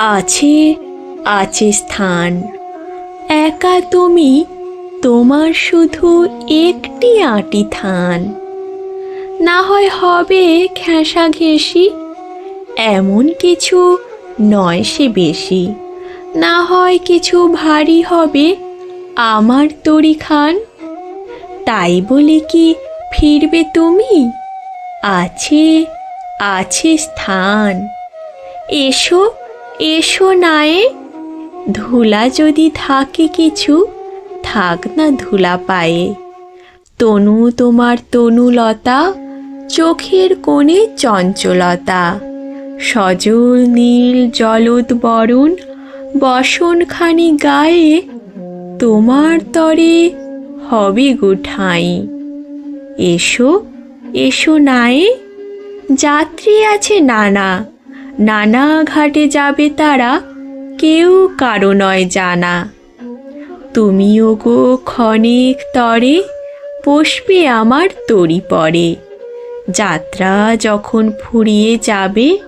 আছে আছে স্থান। একা তুমি, তোমার শুধু একটি আঁটি থান। না হয় হবে ঘেঁষা ঘেঁষি এমন কিছু নয় সে বেশি। না হয় কিছু ভারী হবে আমার তরি খান। তাই বলে কি ফিরবে তুমি? আছে আছে স্থান। এসো এসো নায়ে। ধুলা যদি থাকে কিছু, থাক না ধুলা পায়ে। তনু তোমার তনুলতা, চোখের কোণে চঞ্চলতা। সজল নীল জলদ বরণ, বসনখানি গায়ে, তোমার তরে হবে গো ঠাঁই। এসো এসো নায়ে। যাত্রী আছে নানা নানা ঘাটে যাবে তারা, কেউ কারও নয় জানা। তুমিও গো ক্ষণিক তরে, বসবে আমার তরি পরে। যাত্রা যখন ফুরিয়ে যাবে,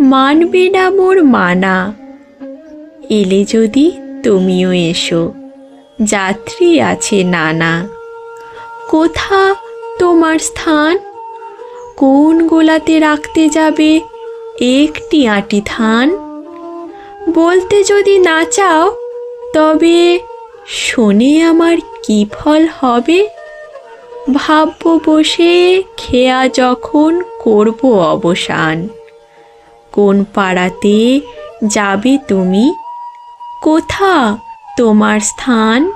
মানবে না মোর মানা। এলে যদি তুমিও এসো, যাত্রী আছে নানা। কোথা তোমার স্থান? কোন গোলাতে রাখতে যাবে একটি আঁটি ধান। বলতে যদি না চাও, তবে শুনে আমার কি ফল হবে? ভাবব বসে খেয়া যখন করব অবসান। কোন পাড়াতে যাবে তুমি? কোথা তোমার স্থান?